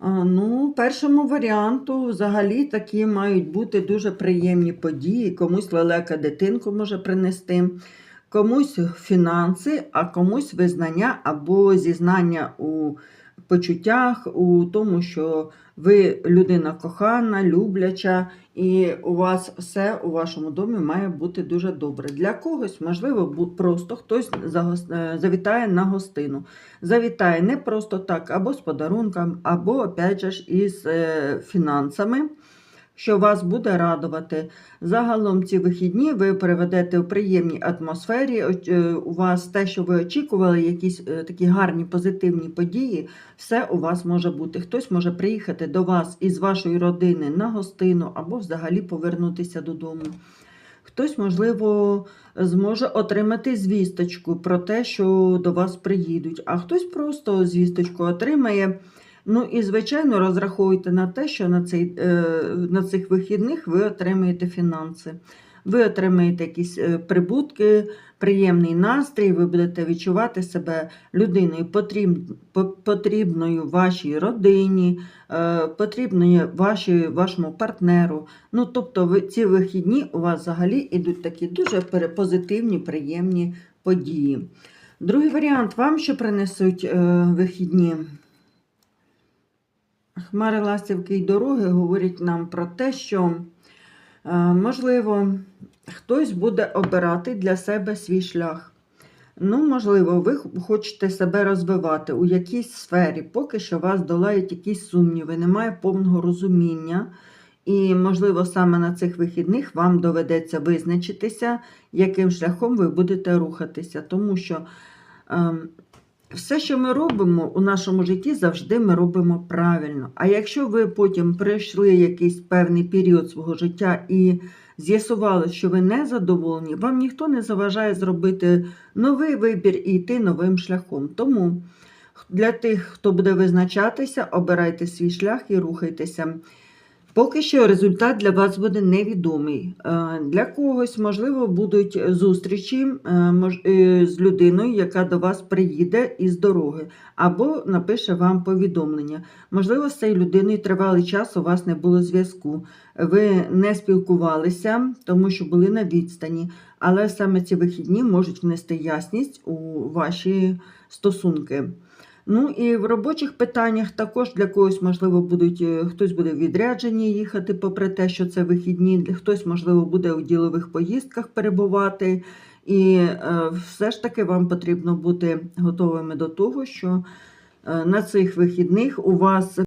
Ну, першому варіанту взагалі такі мають бути дуже приємні події. Комусь лелека дитинку може принести, комусь фінанси, а комусь визнання або зізнання у почуттях, у тому, що ви людина кохана, любляча, і у вас все у вашому домі має бути дуже добре. Для когось, можливо, просто хтось е, завітає на гостину завітає не просто так, або з подарунком, або, опять же, із е, фінансами, що вас буде радувати. Загалом ці вихідні ви переведете в приємній атмосфері. е, У вас те, що ви очікували, якісь е, такі гарні позитивні події, все у вас може бути. Хтось може приїхати до вас із вашої родини на гостину, або взагалі повернутися додому. Хтось, можливо, зможе отримати звісточку про те, що до вас приїдуть, а хтось просто звісточку отримає. Ну і, звичайно, розраховуйте на те, що на, цей, е, на цих вихідних ви отримаєте фінанси. Ви отримаєте якісь е, прибутки, приємний настрій, ви будете відчувати себе людиною потріб, потрібною вашій родині, е, потрібною вашій, вашому партнеру. Ну, тобто, ці вихідні у вас взагалі ідуть такі дуже позитивні, приємні події. Другий варіант вам що принесуть вихідні? Хмари ластівки й дороги говорять нам про те, що, е, можливо, хтось буде обирати для себе свій шлях. Ну, можливо, ви хочете себе розвивати у якійсь сфері, поки що вас долають якісь сумніви, немає повного розуміння. І, можливо, саме на цих вихідних вам доведеться визначитися, яким шляхом ви будете рухатися. Тому що ем, все, що ми робимо у нашому житті, завжди ми робимо правильно. А якщо ви потім пройшли якийсь певний період свого життя і з'ясували, що ви не задоволені, вам ніхто не заважає зробити новий вибір і йти новим шляхом. Тому для тих, хто буде визначатися, обирайте свій шлях і рухайтеся. Поки що результат для вас буде невідомий. Е, Для когось, можливо, будуть зустрічі е, е, з людиною, яка до вас приїде із дороги, або напише вам повідомлення. Можливо, з цією людиною тривалий час у вас не було зв'язку. Ви не спілкувалися, тому що були на відстані, але саме ці вихідні можуть внести ясність у ваші стосунки. Ну і в робочих питаннях також для когось, можливо, будуть е, хтось буде в відрядженні їхати, попри те, що це вихідні, хтось, можливо, буде у ділових поїздках перебувати. І е, все ж таки вам потрібно бути готовими до того, що е, на цих вихідних у вас